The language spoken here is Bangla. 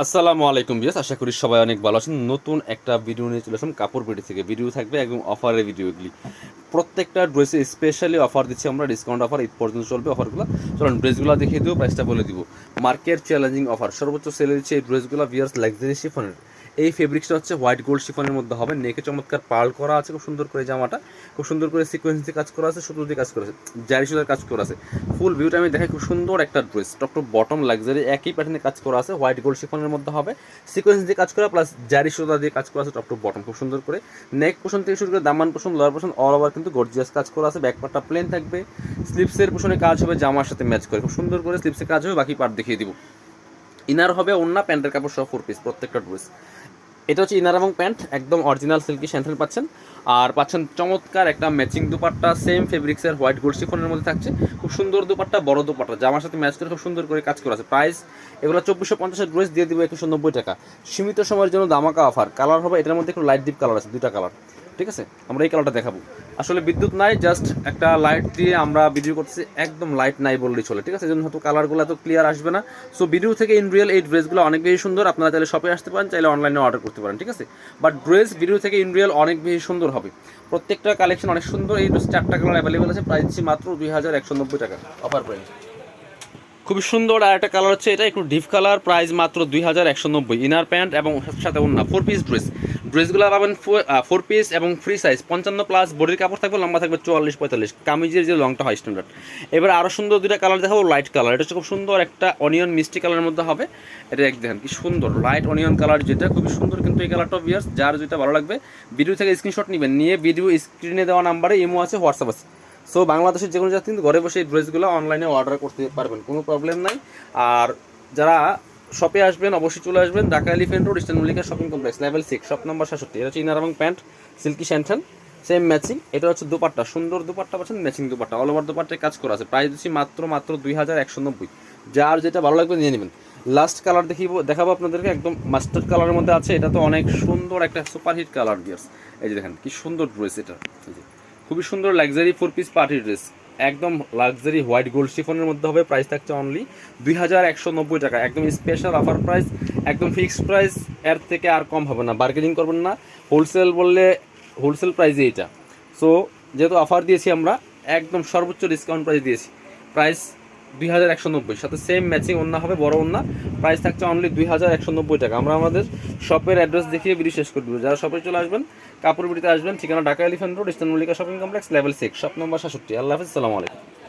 আসসালামু আলাইকুম বিয়াস আশা করি সবাই অনেক ভালো আছেন। নতুন একটা ভিডিও নিয়ে চলে আসলাম কাপড় পেটি থেকে। ভিডিও থাকবে একদম অফারের ভিডিওগুলি প্রত্যেকটা ড্রেসে স্পেশালি অফার দিচ্ছি আমরা ডিসকাউন্ট অফার ঈদ পর্যন্ত চলবে অফারগুলো চলুন ড্রেসগুলো দেখিয়ে দেবো প্রাইসটা বলে দিব। মার্কেট চ্যালেঞ্জিং অফার সর্বোচ্চ সেলে দিচ্ছে এই ড্রেসগুলো বিয়ার্স লাগজারি শিফনের এই ফেব্রিক্সটা হচ্ছে হোয়াইট গোল্ড শিফনের মধ্যে হবে। নেকে চমৎকার পাল করা আছে, খুব সুন্দর করে জামাটা। খুব সুন্দর করে সিকোয়েন্স দিয়ে কাজ করা আছে, সুতো দিয়ে কাজ করা আছে, জারি সুতার কাজ করা আছে। ফুল ভিউটা আমি দেখাই, খুব সুন্দর একটা ড্রেস টপ বটম লাক্সারি একই প্যাটার্নে কাজ করা আছে হোয়াইট গোল্ড শিফনের মধ্যে হবে। সিকোয়েন্স দিয়ে কাজ করা প্লাস জারি সুতা দিয়ে কাজ করা আছে টপ বটম খুব সুন্দর করে। নেক পোষণ থেকে শুরু করে দামান পোষণ লোয়ার পোষণ অল ওভার কিন্তু গর্জিয়াস কাজ করা আছে ব্যাক পার্টটা প্লেন থাকবে। স্লিপসের পোষণে কাজ হবে, জামার সাথে ম্যাচ করে, খুব সুন্দর করে স্লিপসে কাজ হবে, বাকি পার্ট দেখিয়ে দিব। ইনার হবে অন্য প্যান্টের কাপড় সহ ফোর পিস প্রত্যেকটা ড্রেস এটা হচ্ছে ইনার এবং প্যান্ট, একদম অরিজিনাল সিল্কি স্যান্ডেল পাচ্ছেন। আর পাচ্ছেন চমৎকার একটা ম্যাচিং দুপাট্টা সেম ফেব্রিক্সের হোয়াইট গোল্ড শিফনের মধ্যে থাকছে। খুব সুন্দর দুপাট্টা, বড় দুপাট্টা। জামার সাথে ম্যাচ করে খুব সুন্দর করে কাজ করা আছে। প্রাইস এগুলো চব্বিশশো পঞ্চাশের ড্রেস দিয়ে দিবে একশো নব্বই টাকা। সীমিত সময়ের জন্য দামাকা অফার কালার হবে এটার মধ্যে একটু লাইট ডিপ কালার আছে দুটা কালার ঠিক আছে? আমরা এই কালারটা দেখাবো। আসলে বিদ্যুৎ নাই জাস্ট একটা লাইট দিয়ে আমরা ভিডিও করতেছি, একদম লাইট নাই বললেই চলে, ঠিক আছে? জন্য হয়তো কালারগুলো এত ক্লিয়ার আসবে না। সো ভিডিও থেকে ইন রিয়েল এই ড্রেসগুলো অনেক বেশি সুন্দর, আপনারা চাইলে শপে আসতে পারেন, চাইলে অনলাইনে অর্ডার করতে পারেন, ঠিক আছে? বাট ড্রেস ভিডিও থেকে ইন রিয়েল অনেক বেশি সুন্দর হবে। প্রত্যেকটা কালেকশন অনেক সুন্দর, এই ড্রেস চারটা কালার অ্যাভেলেবেল আছে প্রাইস মাত্র দুই হাজার একশো নব্বই টাকা অফার প্রাইস খুবই সুন্দর আর একটা কালার হচ্ছে এটা, একটু ডিপ কালার প্রাইস মাত্র দুই হাজার একশো নব্বই। ইনার প্যান্ট এবং সাথে অন্য ফোর পিস ড্রেস ড্রেসগুলো পাবেন ফোর পিস এবং ফ্রি সাইজ পঞ্চান্ন প্লাস বডির কাপড় থাকবে, লম্বা থাকবে চুয়াল্লিশ, পঁয়তাল্লিশ। কামিজের যে লংটা হয় স্ট্যান্ডার্ড এবার আরও সুন্দর দুটা কালার দেখাবো লাইট কালার এটা হচ্ছে খুব সুন্দর একটা অনিয়ন মিষ্টি কালারের মধ্যে হবে। এটা এক দেখেন কি সুন্দর লাইট অনিয়ন কালার যেটা, খুবই সুন্দর কিন্তু এই কালারটা বিয়ার্স যার যেটা ভালো লাগবে ভিডিও থেকে স্ক্রিনশট নেবেন। নিয়ে ভিডিও স্ক্রিনে দেওয়া নাম্বারে ইমো আছে হোয়াটসঅ্যাপ আছে। সো বাংলাদেশের যে কোনো জাতি কিন্তু ঘরে বসে এই ড্রেসগুলো অনলাইনে অর্ডার করতে পারবেন, কোনো প্রবলেম নাই। আর যারা শপে আসবেন, অবশ্যই চলে আসবেন, Dhaka elephant road eastern Mallika shopping complex level six shop number সাতষট্টি এটা হচ্ছে ইনার এবং প্যান্ট সিল্কি স্যান্টন সেম ম্যাচিং এটা হচ্ছে দুপাট্টা, সুন্দর দুপাট্টা পাচ্ছেন ম্যাচিং দুপাট্টা। অল ওভার দুপাট্টায় কাজ করা আছে। প্রাইস দিচ্ছি মাত্র মাত্র দুই হাজার একশো নব্বই। যার যেটা ভালো লাগবে নিয়ে নেবেন। লাস্ট কালার দেখিব দেখাবো আপনাদেরকে, একদম মাস্টার্ড কালারের মধ্যে আছে। এটা তো অনেক সুন্দর একটা সুপারহিট কালার ডিয়ার্স এই যে দেখেন, কি সুন্দর ড্রেস এটা। খুবই সুন্দর luxury four piece party dress একদম লাক্সারি হোয়াইট গোল্ড শিফনের মধ্যে হবে প্রাইস থাকছে অনলি দুই হাজার একশো নব্বই টাকা। একদম স্পেশাল অফার প্রাইস একদম ফিক্সড প্রাইস এর থেকে আর কম হবে না। বার্গেনিং করবেন না। হোলসেল বললে হোলসেল প্রাইসে এটা সো যেহেতু অফার দিয়েছি আমরা, একদম সর্বোচ্চ ডিসকাউন্ট প্রাইস দিয়েছি। প্রাইস দুই হাজার একশো নব্বই, সাথে সেম ম্যাচিং অন্য হবে, বড় অন্য প্রাইস থাকছে অনলি দুই হাজার একশো নব্বই টাকা। আমরা আমাদের শপের অ্যাড্রেস দেখিয়ে ভিডিও শেষ করে দেবো। যারা শপে চলে আসবেন কাপড় বিড়িতে আসবেন, ঠিকানা Dhaka elephant road eastern Mallika shopping complex level six shop number সাতষট্টি। আল্লাহ হাফিজ, সালামু আলাইকুম।